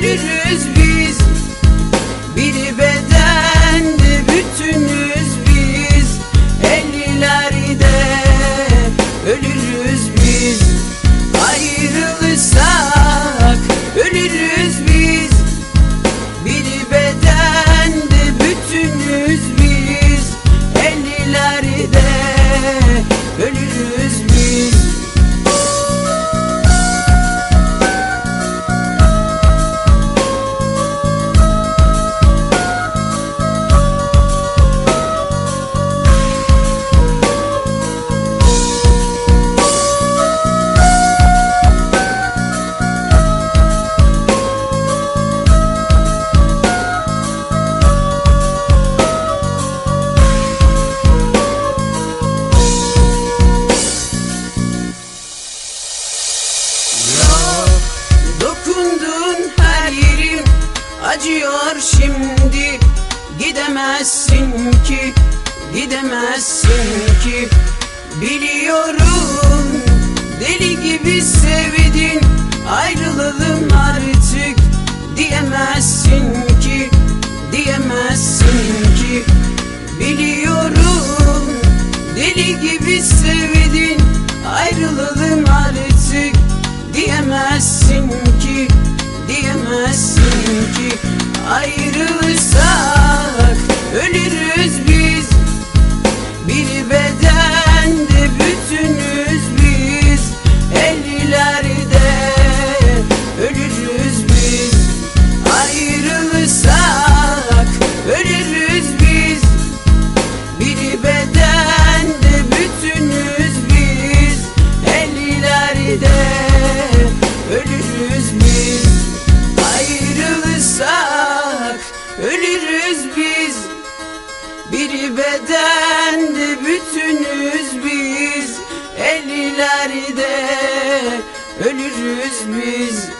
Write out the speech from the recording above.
Ölürüz acıyor şimdi. Gidemezsin ki, gidemezsin ki. Biliyorum. bedendi bütünüz biz Ellilerde ölürüz biz.